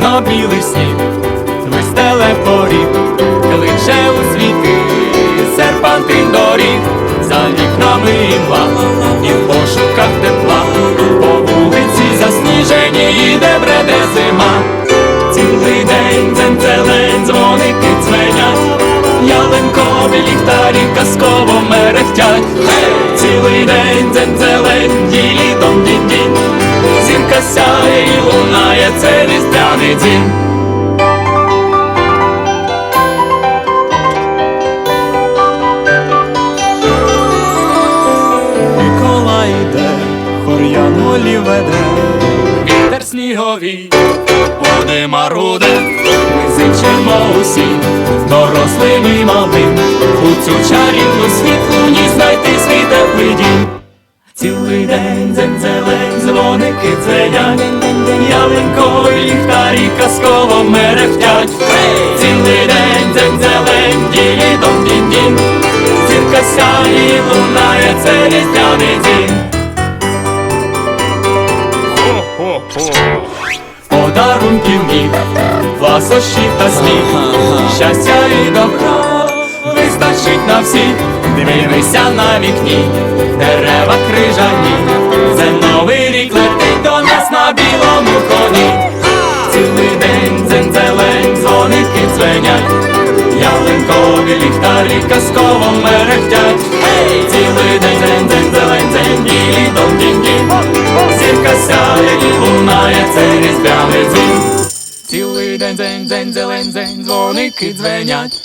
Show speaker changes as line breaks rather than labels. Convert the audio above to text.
на білий сніг, вистеле поріг, кличе у світи, серпантин доріг, за вікнами імла, і в пошуках тепла, по вулиці засніжені іде бреде зима. Цілий день дзен-дзелень, дзвоники дзвенять, ялинкові ліхтарі казково мерехтять. Різдвяний дім. Миколай йде, хор'ян голі веде. Вітер сніговий, води маруде, ми зичимо усім, дорослим і малим, у цю чарівну світлу ні знайти свій теплий дім. Цілий день дзень-зелень, дзвоники дзвенять, ялинкові казково мерехтять. Цілий день дзень-зелень, ділі дом дінь дінь зірка сяє лунає, це різдвяний дім. Подарунків міг, ласощів та сміх, щастя і добра вистачить на всіх, дивися на вікні, дерева крижані, дзвенять, ялинкові ліхтарі казково мерехтять. Цілий день день, день, зелень день, білі дом дінь дінь Зірка сяє і лунає, це різдвяний дзвін. Цілий день день, день, зелень день, дзвоники дзвенять,